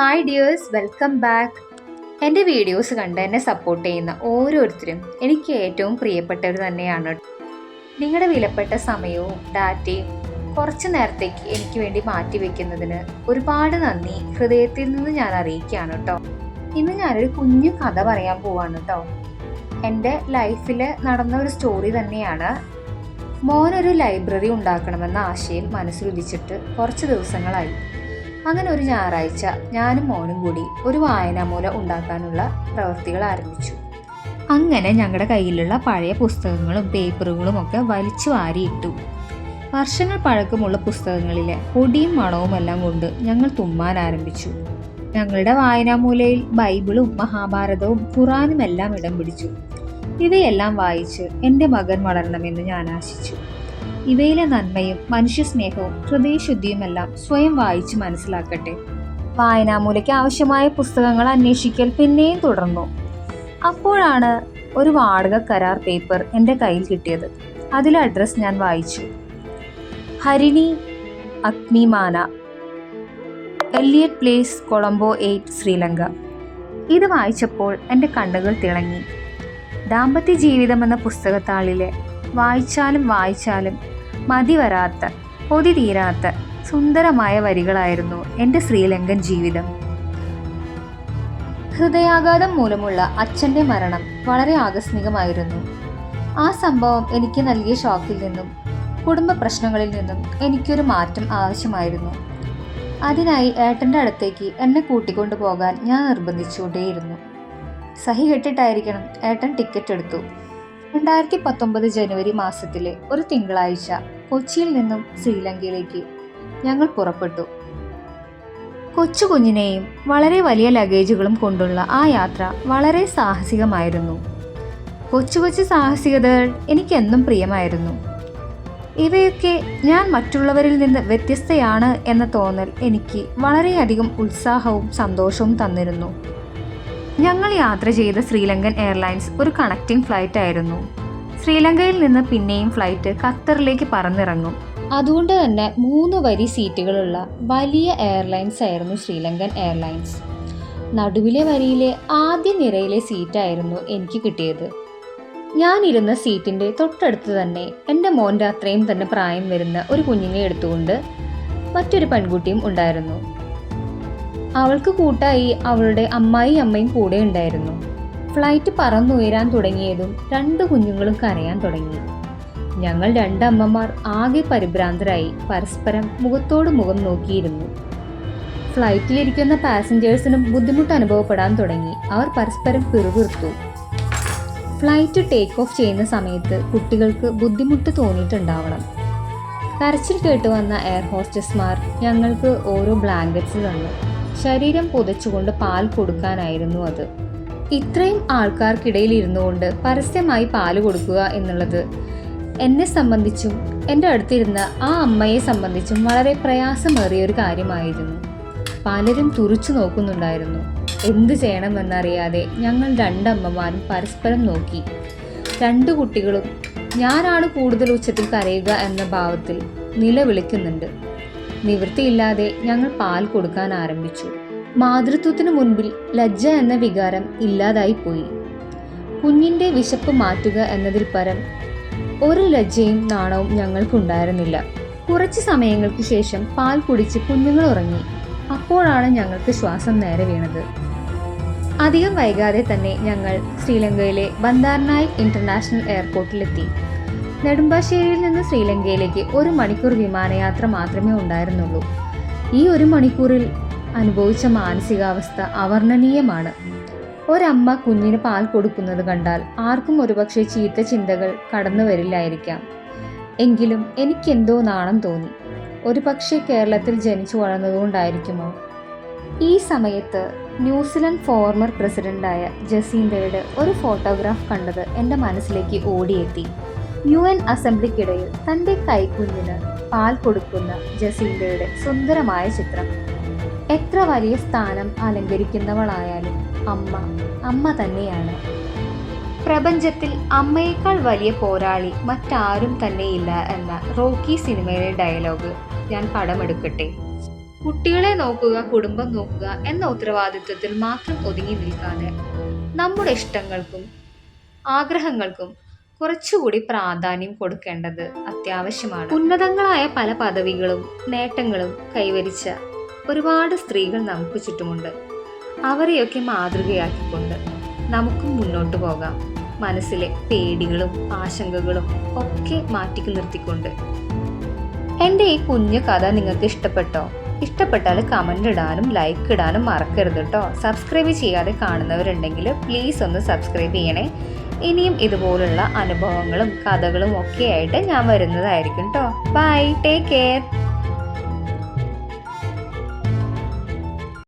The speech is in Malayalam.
ഹായ് ഡിയേഴ്സ് വെൽക്കം ബാക്ക് എന്റെ വീഡിയോസ് കണ്ട് എന്നെ സപ്പോർട്ട് ചെയ്യുന്ന ഓരോരുത്തരും എനിക്ക് ഏറ്റവും പ്രിയപ്പെട്ടവർ തന്നെയാണ്. നിങ്ങളുടെ വിലപ്പെട്ട സമയവും ഡാറ്റയും കുറച്ച് നേരത്തേക്ക് എനിക്ക് വേണ്ടി മാറ്റി വെക്കുന്നതിന് ഒരുപാട് നന്ദി. ഹൃദയത്തിൽ നിന്ന് ഞാൻ അറിയിക്കുകയാണ് കേട്ടോ ഇന്ന് ഞാനൊരു കുഞ്ഞു കഥ പറയാൻ പോവാണ് കേട്ടോ എന്റെ ലൈഫിൽ നടന്ന ഒരു സ്റ്റോറി തന്നെയാണ്. മോനൊരു ലൈബ്രറി ഉണ്ടാക്കണമെന്ന ആശയം മനസ്സിലുദിച്ചിട്ട് കുറച്ച് ദിവസങ്ങളായി. അങ്ങനെ ഒരു ഞായറാഴ്ച ഞാനും മോനും കൂടി ഒരു വായനാമൂല ഉണ്ടാക്കാനുള്ള പ്രവൃത്തികൾ ആരംഭിച്ചു. അങ്ങനെ ഞങ്ങളുടെ കയ്യിലുള്ള പഴയ പുസ്തകങ്ങളും പേപ്പറുകളും ഒക്കെ വലിച്ചു വാരിയിട്ടു വർഷങ്ങൾ പഴക്കമുള്ള പുസ്തകങ്ങളിലെ പൊടിയും മണവും എല്ലാം കൊണ്ട് ഞങ്ങൾ തുമ്മാൻ ആരംഭിച്ചു. ഞങ്ങളുടെ വായനാമൂലയിൽ ബൈബിളും മഹാഭാരതവും ഖുറാനും എല്ലാം ഇടം പിടിച്ചു. ഇവയെല്ലാം വായിച്ച് എന്റെ മകൻ വളരണമെന്ന് ഞാൻ ആശിച്ചു. ഇവയിലെ നന്മയും മനുഷ്യസ്നേഹവും ഹൃദയശുദ്ധിയുമെല്ലാം സ്വയം വായിച്ച് മനസ്സിലാക്കട്ടെ. വായനാമൂലയ്ക്ക് ആവശ്യമായ പുസ്തകങ്ങൾ അന്വേഷിക്കൽ പിന്നെയും തുടർന്നു. അപ്പോഴാണ് ഒരു വാടക കരാർ പേപ്പർ എന്റെ കയ്യിൽ കിട്ടിയത്. അതിലെ അഡ്രസ് ഞാൻ വായിച്ചു. Harini അഗ്നിമാന Elliot place Colombo eight Sri Lanka. ഇത് വായിച്ചപ്പോൾ എന്റെ കണ്ണുകൾ തിളങ്ങി. ദാമ്പത്യ ജീവിതം എന്ന പുസ്തകത്താളിലെ വായിച്ചാലും വായിച്ചാലും മതി വരാത്ത പൊതി തീരാത്ത സുന്ദരമായ വരികളായിരുന്നു എന്റെ ശ്രീലങ്കൻ ജീവിതം. ഹൃദയാഘാതം മൂലമുള്ള അച്ഛന്റെ മരണം വളരെ ആകസ്മികമായിരുന്നു. ആ സംഭവം എനിക്ക് നൽകിയ ഷോക്കിൽ നിന്നും കുടുംബ പ്രശ്നങ്ങളിൽ നിന്നും എനിക്കൊരു മാറ്റം ആവശ്യമായിരുന്നു. അതിനായി ഏട്ടന്റെ അടുത്തേക്ക് എന്നെ കൂട്ടിക്കൊണ്ടു പോകാൻ ഞാൻ നിർബന്ധിച്ചുകൊണ്ടേയിരുന്നു. സഹി കെട്ടിട്ടായിരിക്കണം ഏട്ടൻ ടിക്കറ്റ് എടുത്തു. രണ്ടായിരത്തി പത്തൊമ്പത് ജനുവരി മാസത്തിലെ ഒരു തിങ്കളാഴ്ച കൊച്ചിയിൽ നിന്നും ശ്രീലങ്കയിലേക്ക് ഞങ്ങൾ പുറപ്പെട്ടു. കൊച്ചു കുഞ്ഞിനെയും വളരെ വലിയ ലഗേജുകളും കൊണ്ടുള്ള ആ യാത്ര വളരെ സാഹസികമായിരുന്നു. കൊച്ചു കൊച്ചു സാഹസികതകൾ എനിക്കെന്നും പ്രിയമായിരുന്നു. ഇവയൊക്കെ ഞാൻ മറ്റുള്ളവരിൽ നിന്ന് വ്യത്യസ്തയാണ് എന്ന തോന്നൽ എനിക്ക് വളരെയധികം ഉത്സാഹവും സന്തോഷവും തന്നിരുന്നു. ഞങ്ങൾ യാത്ര ചെയ്ത ശ്രീലങ്കൻ എയർലൈൻസ് ഒരു കണക്റ്റിംഗ് ഫ്ലൈറ്റ് ആയിരുന്നു. ശ്രീലങ്കയിൽ നിന്ന് പിന്നെയും ഫ്ലൈറ്റ് ഖത്തറിലേക്ക് പറന്നിറങ്ങും. അതുകൊണ്ട് തന്നെ മൂന്ന് വരി സീറ്റുകളുള്ള വലിയ എയർലൈൻസ് ആയിരുന്നു ശ്രീലങ്കൻ എയർലൈൻസ്. നടുവിലെ വരിയിലെ ആദ്യ നിരയിലെ സീറ്റായിരുന്നു എനിക്ക് കിട്ടിയത്. ഞാനിരുന്ന സീറ്റിന്റെ തൊട്ടടുത്ത് തന്നെ എന്റെ മോന്റെ അത്രയും തന്നെ പ്രായം വരുന്ന ഒരു കുഞ്ഞിനെ എടുത്തുകൊണ്ട് മറ്റൊരു പെൺകുട്ടിയും ഉണ്ടായിരുന്നു. അവൾക്ക് കൂട്ടായി അവളുടെ അമ്മായി അമ്മയും കൂടെ ഉണ്ടായിരുന്നു. ഫ്ലൈറ്റ് പറന്നുയരാൻ തുടങ്ങിയതും രണ്ട് കുഞ്ഞുങ്ങളും കരയാൻ തുടങ്ങി. ഞങ്ങൾ രണ്ടമ്മമാർ ആകെ പരിഭ്രാന്തരായി പരസ്പരം മുഖത്തോട് മുഖം നോക്കിയിരുന്നു. ഫ്ലൈറ്റിലിരിക്കുന്ന പാസഞ്ചേഴ്സിനും ബുദ്ധിമുട്ട് അനുഭവപ്പെടാൻ തുടങ്ങി. അവർ പരസ്പരം പിറുപിറുത്തു. ഫ്ലൈറ്റ് ടേക്ക് ഓഫ് ചെയ്യുന്ന സമയത്ത് കുട്ടികൾക്ക് ബുദ്ധിമുട്ട് തോന്നിയിട്ടുണ്ടാവണം. കരച്ചിൽ കേട്ടു വന്ന എയർ ഹോസ്റ്റസ്മാർ ഞങ്ങൾക്ക് ഓരോ ബ്ലാങ്കറ്റ്സ് തന്നു. ശരീരം പുതച്ചുകൊണ്ട് പാൽ കൊടുക്കാനായിരുന്നു അത്. ഇത്രയും ആൾക്കാർക്കിടയിൽ ഇരുന്നുകൊണ്ട് പരസ്യമായി പാൽ കൊടുക്കുക എന്നുള്ളത് എന്നെ സംബന്ധിച്ചും എന്റെ അടുത്തിരുന്ന ആ അമ്മയെ സംബന്ധിച്ചും വളരെ പ്രയാസമേറിയ ഒരു കാര്യമായിരുന്നു. പലരും തുറച്ചു നോക്കുന്നുണ്ടായിരുന്നു. എന്ത് ചെയ്യണമെന്നറിയാതെ ഞങ്ങൾ രണ്ടമ്മമാരും പരസ്പരം നോക്കി. രണ്ട് കുട്ടികളും ഞാനാണ് കൂടുതൽ ഉച്ചത്തിൽ കരയുക എന്ന ഭാവത്തിൽ നിലവിളിക്കുന്നുണ്ട്. നിവൃത്തിയില്ലാതെ ഞങ്ങൾ പാൽ കൊടുക്കാൻ ആരംഭിച്ചു. മാതൃത്വത്തിനു മുൻപിൽ ലജ്ജ എന്ന വികാരം ഇല്ലാതായി പോയി. കുഞ്ഞിന്റെ വിശപ്പ് മാറ്റുക എന്നതിൽ പരം ഒരു ലജ്ജയും നാണവും ഞങ്ങൾക്കുണ്ടായിരുന്നില്ല. കുറച്ച് സമയങ്ങൾക്ക് ശേഷം പാൽ കുടിച്ച് കുഞ്ഞുങ്ങൾ ഉറങ്ങി. അപ്പോഴാണ് ഞങ്ങൾക്ക് ശ്വാസം നേരെ വീണത്. അധികം വൈകാതെ തന്നെ ഞങ്ങൾ ശ്രീലങ്കയിലെ ബന്ദാർനായിക് ഇന്റർനാഷണൽ എയർപോർട്ടിലെത്തി. നെടുമ്പാശ്ശേരിയിൽ നിന്ന് ശ്രീലങ്കയിലേക്ക് ഒരു മണിക്കൂർ വിമാനയാത്ര മാത്രമേ ഉണ്ടായിരുന്നുള്ളൂ. ഈ ഒരു മണിക്കൂറിൽ അനുഭവിച്ച മാനസികാവസ്ഥ അവർണനീയമാണ്. ഒരമ്മ കുഞ്ഞിന് പാൽ കൊടുക്കുന്നത് കണ്ടാൽ ആർക്കും ഒരുപക്ഷെ ചീത്ത ചിന്തകൾ കടന്നു വരില്ലായിരിക്കാം. എങ്കിലും എനിക്കെന്തോ നാണം തോന്നി. ഒരു പക്ഷേ കേരളത്തിൽ ജനിച്ചു വളർന്നതുകൊണ്ടായിരിക്കുമോ? ഈ സമയത്ത് ന്യൂസിലൻഡ് ഫോർമർ പ്രസിഡന്റായ ജസീന്തയുടെ ഒരു ഫോട്ടോഗ്രാഫ് കണ്ടത് എന്റെ മനസ്സിലേക്ക് ഓടിയെത്തി. യു എൻ അസംബ്ലിക്കിടയിൽ തന്റെ കൈക്കുഞ്ഞിന് പാൽ കൊടുക്കുന്ന ജസീന്തയുടെ സുന്ദരമായ ചിത്രം. എത്ര വലിയ സ്ഥാനം അലങ്കരിക്കുന്നവളായാലും അമ്മ അമ്മ തന്നെയാണ്. പ്രപഞ്ചത്തിൽ അമ്മയേക്കാൾ വലിയ പോരാളി മറ്റാരും തന്നെയില്ല എന്ന റോക്കി സിനിമയിലെ ഡയലോഗ് ഞാൻ പടമെടുക്കട്ടെ. കുട്ടികളെ നോക്കുക കുടുംബം നോക്കുക എന്ന ഉത്തരവാദിത്വത്തിൽ മാത്രം ഒതുങ്ങി നിൽക്കാതെ നമ്മുടെ ഇഷ്ടങ്ങൾക്കും ആഗ്രഹങ്ങൾക്കും കുറച്ചുകൂടി പ്രാധാന്യം കൊടുക്കേണ്ടത് അത്യാവശ്യമാണ്. ഉന്നതങ്ങളായ പല പദവികളും നേട്ടങ്ങളും കൈവരിച്ച ഒരുപാട് സ്ത്രീകൾ നമുക്ക് ചുറ്റുമുണ്ട്. അവരെയൊക്കെ മാതൃകയാക്കിക്കൊണ്ട് നമുക്കും മുന്നോട്ട് പോകാം. മനസ്സിലെ പേടികളും ആശങ്കകളും ഒക്കെ മാറ്റി നിർത്തിക്കൊണ്ട്. എന്റെ ഈ കുഞ്ഞു കഥ നിങ്ങൾക്ക് ഇഷ്ടപ്പെട്ടോ? ഇഷ്ടപ്പെട്ടാൽ കമന്റ് ഇടാനും ലൈക്ക് ഇടാനും മറക്കരുത് കേട്ടോ സബ്സ്ക്രൈബ് ചെയ്യാതെ കാണുന്നവരുണ്ടെങ്കിൽ പ്ലീസ് ഒന്ന് സബ്സ്ക്രൈബ് ചെയ്യണേ. ഇനിയും ഇതുപോലുള്ള അനുഭവങ്ങളും കഥകളും ഒക്കെ ആയിട്ട് ഞാൻ വരുന്നതായിരിക്കും കേട്ടോ ബൈ ടേക്ക് കെയർ